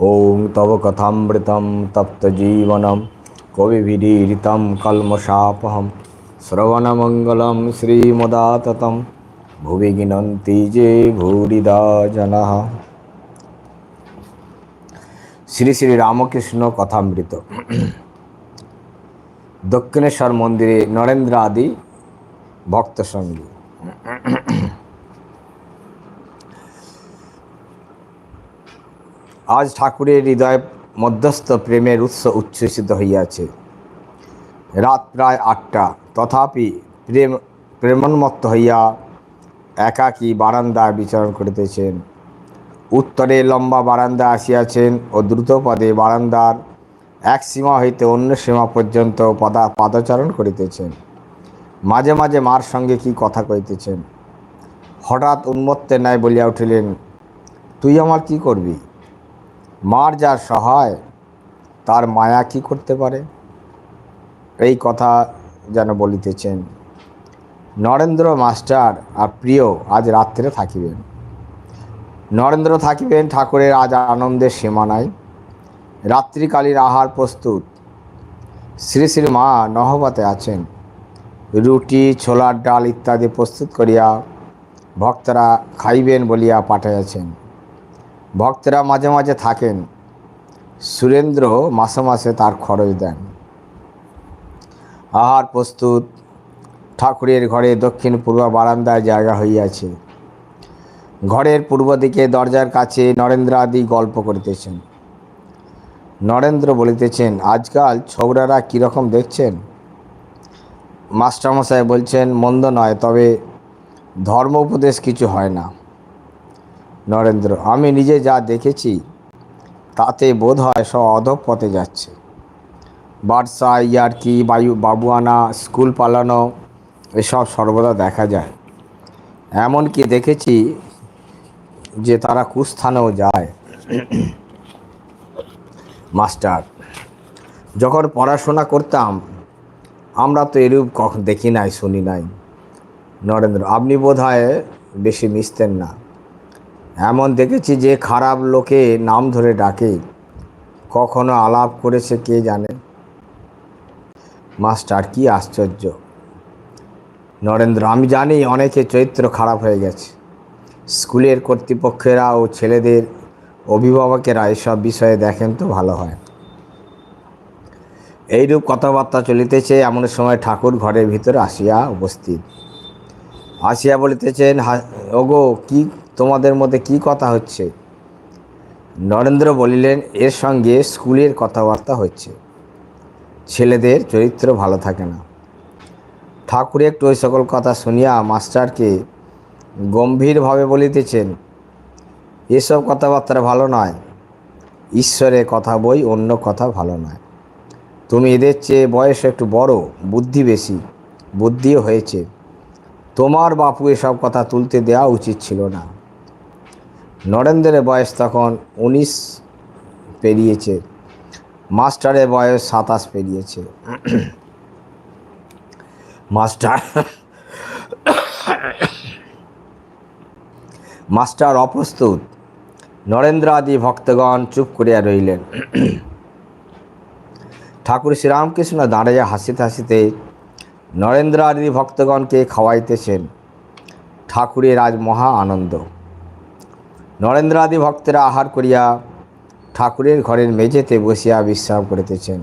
ওং তব কথামৃতম তপ্তজীবনম কবিভিরীরিতম কলমশাপহম শ্রবণমঙ্গলম শ্রীমদাততম ভুবি গিনন্তি যে ভূরিদা জনা শ্রী শ্রী রামকৃষ্ণ কথামৃত দক্ষিণেশ্বর মন্দিরে নরেন্দ্র আদি ভক্ত সঙ্গী আজ ঠাকুরের হৃদয় মধ্যস্থ প্রেমের উৎস উচ্ছ্বসিত হইয়াছে। রাত প্রায় আটটা। তথাপি প্রেম, প্রেমন্মত্ত হইয়া একাকী বারান্দায় বিচরণ করিতেছেন। উত্তরে লম্বা বারান্দা আসিয়াছেন ও দ্রুতপদে বারান্দার এক সীমা হইতে অন্য সীমা পর্যন্ত পদা, পাদচারণ করিতেছেন। মাঝে মাঝে মার সঙ্গে কি কথা কইতেছেন? হঠাৎ উন্মত্তে ন্যায় বলিয়া উঠিলেন, তুই আমার কি করবি? মার যার সহায়, তার মায়া কি করতে পারে? এই কথা যেন বলিতেছেন নরেন্দ্র মাস্টার আর প্রিয় আজ রাত্রে থাকিবেন। নরেন্দ্র থাকিবেন ঠাকুরের আজ আনন্দের সীমা নাই রাত্রিকালীর আহার প্রস্তুত। শ্রী শ্রী মা নহবতে আছেন। রুটি, ছোলার ডাল ইত্যাদি প্রস্তুত করিয়া ভক্তরা খাইবেন বলিয়া পাঠাইয়াছেন। ভক্তরা মাঝে মাঝে থাকেন। সুরেন্দ্র মাসে মাসে তার খরচ দেন। আহার প্রস্তুত, ঠাকুরের ঘরে দক্ষিণ পূর্ব বারান্দায় জায়গা হইয়াছে। ঘরের পূর্ব দিকে দরজার কাছে নরেন্দ্র আদি গল্প করিতেছেন। নরেন্দ্র বলিতেছেন, আজকাল ছোকরারা কীরকম দেখছেন? মাস্টারমশাই বলছেন, মন্দ নয়, তবে ধর্ম উপদেশ কিছু হয় না। নরেন্দ্র, আমি নিজে যা দেখেছি, তাতে বোধ হয় সব অধপথে যাচ্ছে। বার্সা, ইয়ার্কি, বায়ু, বাবুয়ানা, স্কুল পালানো, এসব সর্বদা দেখা যায়। এমনকি দেখেছি যে তারা কুস্থানেও যায়। মাস্টার, যখন পড়াশোনা করতাম, আমরা তো এরূপ কখন দেখি নাই, শুনি নাই। নরেন্দ্র, আপনি বোধ বেশি মিশতেন না। এমন দেখেছি যে খারাপ লোকে নাম ধরে ডাকে। কখনো আলাপ করেছে কে জানে? মাস্টার, কি আশ্চর্য। নরেন্দ্র, আমি জানি অনেকে চরিত্র খারাপ হয়ে গেছে। স্কুলের কর্তৃপক্ষেরা ও ছেলেদের অভিভাবকেরা এসব বিষয়ে দেখেন তো ভালো হয়। এইরূপ কথাবার্তা চলিতেছে, এমন সময় ঠাকুর ঘরের ভিতরে আসিয়া উপস্থিত। আসিয়া বলিতেছেন ওগো, কি তোমাদের মধ্যে কি কথা হচ্ছে? নরেন্দ্র বলিলেন, এর সঙ্গে স্কুলের কথাবার্তা হচ্ছে। ছেলেদের চরিত্র ভালো থাকে না। ঠাকুর একটু ওই সকল কথা শুনিয়া মাস্টারকে গম্ভীরভাবে বলিতেছেন, এসব কথাবার্তা ভালো নয়। ঈশ্বরের কথা বই, অন্য কথা ভালো নয়। তুমি এদের চেয়ে বয়স একটু বড়, বুদ্ধি বেশি, বুদ্ধিও হয়েছে। তোমার বাপু এসব কথা তুলতে দেওয়া উচিত ছিল না। নরেন্দ্রের বয়স তখন উনিশ পেরিয়েছে, মাস্টারের বয়স সাতাশ পেরিয়েছে। মাস্টার মাস্টার অপ্রস্তুত। নরেন্দ্র আদি ভক্তগণ চুপ করিয়া রইলেন। ঠাকুর শ্রীরামকৃষ্ণ দাঁড়াইয়া হাসিতে হাসিতে নরেন্দ্র আদি ভক্তগণকে খাওয়াইতেছেন। ঠাকুরের আজ মহা আনন্দ। নরেন্দ্র আদি ভক্তেরা আহার করিয়া ঠাকুরের ঘরের মেঝেতে বসিয়া বিশ্রাম করিতেছেন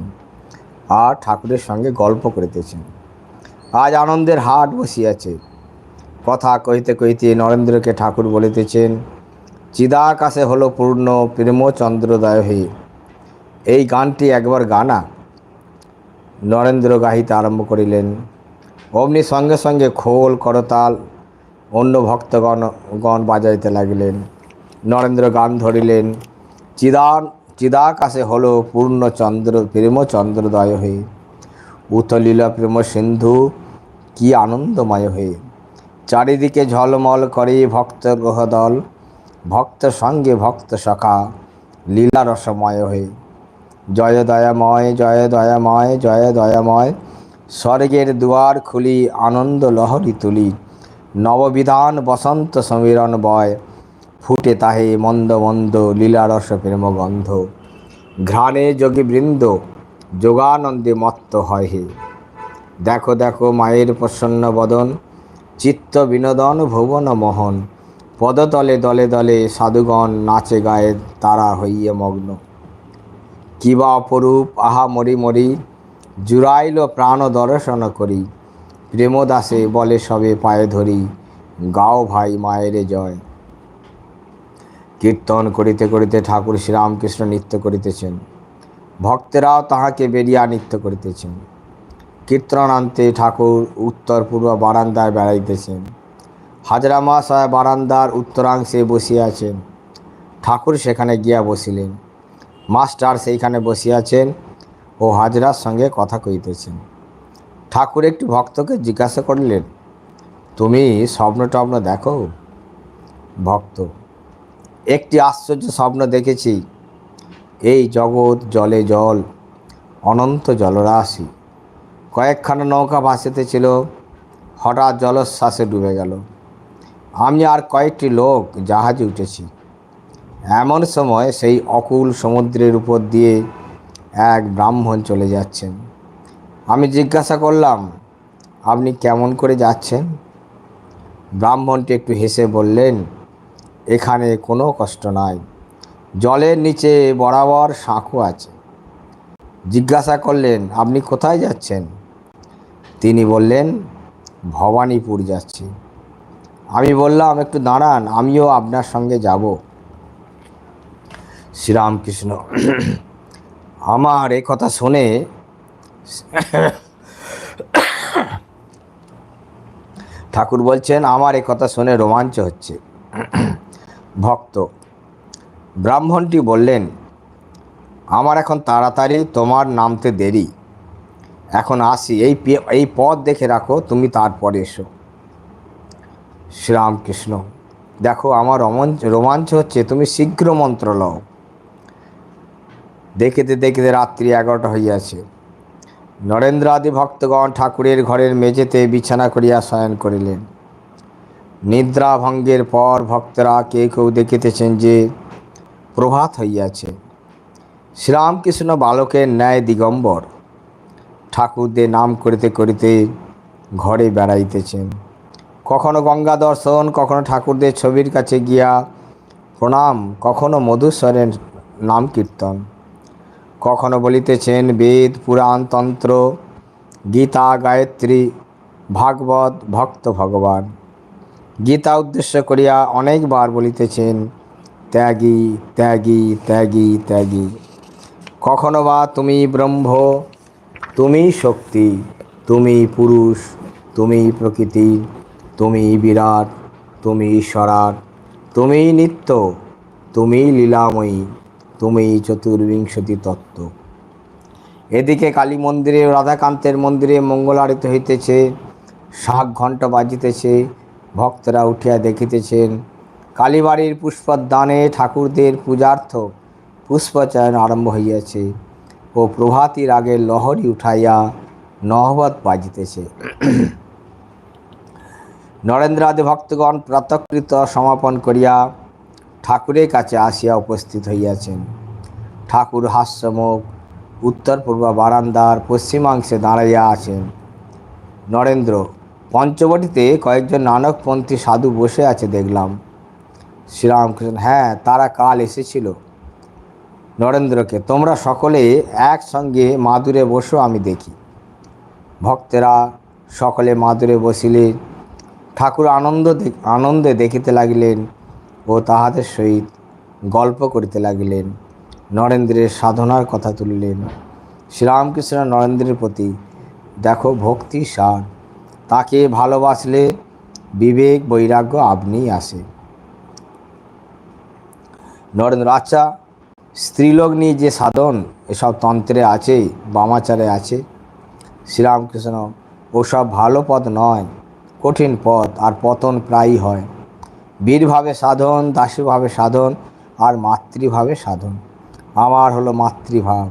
আর ঠাকুরের সঙ্গে গল্প করিতেছেন। আজ আনন্দের হাট বসিয়াছে। কথা কহিতে কহিতে নরেন্দ্রকে ঠাকুর বলিতেছেন, চিদাকাশে হলো পূর্ণ প্রেমচন্দ্রদয় হয়ে। এই গানটি একবার গানা। নরেন্দ্র গাহিতে আরম্ভ করিলেন, অমনি সঙ্গে সঙ্গে খোল করতাল, অন্য ভক্তগণ, গণ বাজাইতে লাগিলেন। নরেন্দ্র গান ধরিলেন। চিদান, চিদাকাশে হলো পূর্ণ চন্দ্র প্রেমচন্দ্রদয় হয়ে। উথলীলা প্রেম সিন্ধু কি আনন্দময় হয়ে। চারিদিকে ঝলমল করে ভক্ত গ্রহদল, ভক্ত সঙ্গে ভক্ত সখা, লীলা রসময় হয়ে। জয় দয়াময় জয় দয়াময় জয় দয়াময়, স্বর্গের দুয়ার খুলি, আনন্দ লহরী তুলি। নববিধান বসন্ত সমীরণ বয় ফুটে তাহে মন্দ মন্দ লীলারস প্রেম গন্ধ ঘ্রাণে যোগীবৃন্দ যোগানন্দে মত্ত হয় হে। দেখো দেখো মায়ের প্রসন্ন বদন, চিত্ত বিনোদন ভুবন মোহন। পদতলে দলে দলে সাধুগণ নাচে গায়ে তারা হইয়ে মগ্ন। কিবা অপরূপ, আহা মরি মরি, জুড়াইল প্রাণ দর্শন করি। প্রেমদাসে বলে সবে পায়ে ধরি, গাও ভাই মায়েরে জয়। কীর্তন করিতে করিতে ঠাকুর শ্রীরামকৃষ্ণ নৃত্য করিতেছেন। ভক্তেরাও তাহাকে বেরিয়া নৃত্য করিতেছেন। কীর্তনান্তে ঠাকুর উত্তর পূর্ব বারান্দায় বেড়াইতেছেন। হাজরা মহাশয় বারান্দার উত্তরাংশে বসিয়াছেন ঠাকুর সেখানে গিয়া বসিলেন। মাস্টার সেইখানে বসিয়াছেন ও হাজরার সঙ্গে কথা কইতেছেন ঠাকুর একটি ভক্তকে জিজ্ঞাসা করলেন, তুমি স্বপ্ন টপ্ন দেখো? ভক্ত একটি আশ্চর্য স্বপ্ন দেখেছি। এই জগৎ জলে জল, অনন্ত জলরাশি। কয়েকখানা নৌকা ভাসিতেছিল হঠাৎ জলশ্বাসে ডুবে গেল। আমি আর কয়েকটি লোক জাহাজে উঠেছি। এমন সময় সেই অকুল সমুদ্রের উপর দিয়ে এক ব্রাহ্মণ চলে যাচ্ছেন। আমি জিজ্ঞাসা করলাম, আপনি কেমন করে যাচ্ছেন? ব্রাহ্মণটি একটু হেসে বললেন এখানে কোনো কষ্ট নাই। জলের নিচে বরাবর সাঁকো আছে। জিজ্ঞাসা করলেন, আপনি কোথায় যাচ্ছেন? তিনি বললেন, ভবানীপুর যাচ্ছি। আমি বললাম, একটু দাঁড়ান, আমিও আপনার সঙ্গে যাব। শ্রীরামকৃষ্ণ, আমার এ কথা শুনে ঠাকুর বলছেন, আমার এ কথা শুনে রোমাঞ্চ হচ্ছে। ভক্ত। ব্রাহ্মণটি বললেন, আমার এখন তাড়াতাড়ি তোমার নামতে দেরি। এখন আসি, এই এই পথ দেখে রাখো, তুমি তারপরে এসো। শ্রীরামকৃষ্ণ, দেখো, আমার রোমাঞ্চ রোমাঞ্চ হচ্ছে, তুমি শীঘ্র মন্ত্র লও। দেখিতে দেখিতে রাত্রি এগারোটা হইয়াছে। নরেন্দ্র আদি ভক্তগণ ঠাকুরের ঘরের মেঝেতে বিছানা করিয়া শয়ন করিলেন। নিদ্রা ভঙ্গের পর ভক্তরা কেউ কেউ দেখিতেছেন যে প্রভাত হইয়াছে। শ্রীরামকৃষ্ণ বালকের ন্যায় দিগম্বর ঠাকুরদের নাম করিতে করিতে ঘরে বেড়াইতেছেন। কখনো গঙ্গা দর্শন, কখনো ঠাকুরদের ছবির কাছে গিয়া প্রণাম, কখনো মধুস্বরের নাম কীর্তন। কখনো বলিতেছেন বেদ, পুরাণ, তন্ত্র, গীতা, গায়ত্রী, ভাগবত, ভক্ত ভগবান। গীতা উদ্দেশ্য করিয়া অনেকবার বলিতেছেন, ত্যাগী ত্যাগী ত্যাগী ত্যাগী। কখনো বা তুমি ব্রহ্ম, তুমি শক্তি, তুমি পুরুষ, তুমি প্রকৃতি, তুমি বিরাট, তুমি ঈশ্বরাট তুমি নিত্য, তুমি লীলাময়ী, তুমি চতুর্বিংশতি তত্ত্ব। এদিকে কালী মন্দিরে রাধাকান্তের মন্দিরে মঙ্গল আরতি হইতেছে, শাক ঘণ্ট বাজিতেছে ভক্তরা উঠিয়া দেখিতেছেন, কালীবাড়ির পুষ্পদানে ঠাকুরদের পূজার্থ পুষ্পচয়ন আরম্ভ হইয়াছে ও প্রভাতির আগে লহরী উঠাইয়া নহবত বাজিতেছে। নরেন্দ্রাদি ভক্তগণ প্রাতকৃত সমাপন করিয়া ঠাকুরের কাছে আসিয়া উপস্থিত হইয়াছেন। ঠাকুর হাস্যমুখ, উত্তর পূর্ব বারান্দার পশ্চিমাংশে দাঁড়াইয়া আছেন। নরেন্দ্র পঞ্চবটিতে কয়েকজন নানকপন্থী সাধু বসে আছে দেখলাম। শ্রীরামকৃষ্ণ হ্যাঁ তারা কাল এসেছিল। নরেন্দ্রকে, তোমরা সকলে একসঙ্গে মাদুরে বসো, আমি দেখি। ভক্তেরা সকলে মাদুরে বসিলেন ঠাকুর আনন্দ আনন্দে দেখিতে লাগিলেন ও তাহাদের সহিত গল্প করিতে লাগিলেন। নরেন্দ্রের সাধনার কথা তুলিলেন। শ্রীরামকৃষ্ণ নরেন্দ্রের প্রতি, দেখো ভক্তি সার। তাকে ভালোবাসলে বিবেক, বৈরাগ্য আপনিই আসে। নরেন্দ্র আচ্ছা স্ত্রীলোক নিয়ে যে সাধন, এসব তন্ত্রে আছে, বামাচারে আছে। শ্রীরামকৃষ্ণ, ওসব ভালো পথ নয়, কঠিন পথ, আর পতন প্রায়ই হয়। বীরভাবে সাধন, দাসীভাবে সাধন, আর মাতৃভাবে সাধন। আমার হলো মাতৃভাব,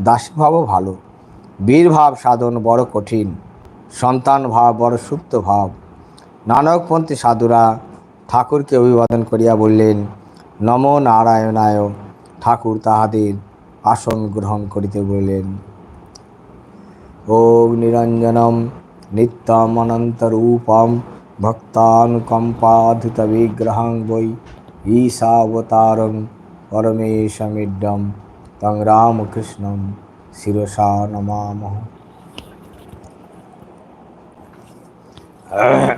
দাসীভাবও ভালো। বীরভাব সাধন বড় কঠিন সন্তান ভাব, বড় সুপ্ত ভাব। নানকপন্থী সাধুরা ঠাকুরকে অভিবাদন করিয়া বললেন, নম নারায়ণায় ঠাকুর তাহাদের আসন গ্রহণ করিতে বলিলেন। ওম নিরঞ্জনম নিত্যম অনন্তরূপম ভক্তানুকম্পাধৃত বিগ্রহং বৈ ঈশাবতারং পরমেশমিড্ডম তং রামকৃষ্ণম শিরসা নমামহ Ugh.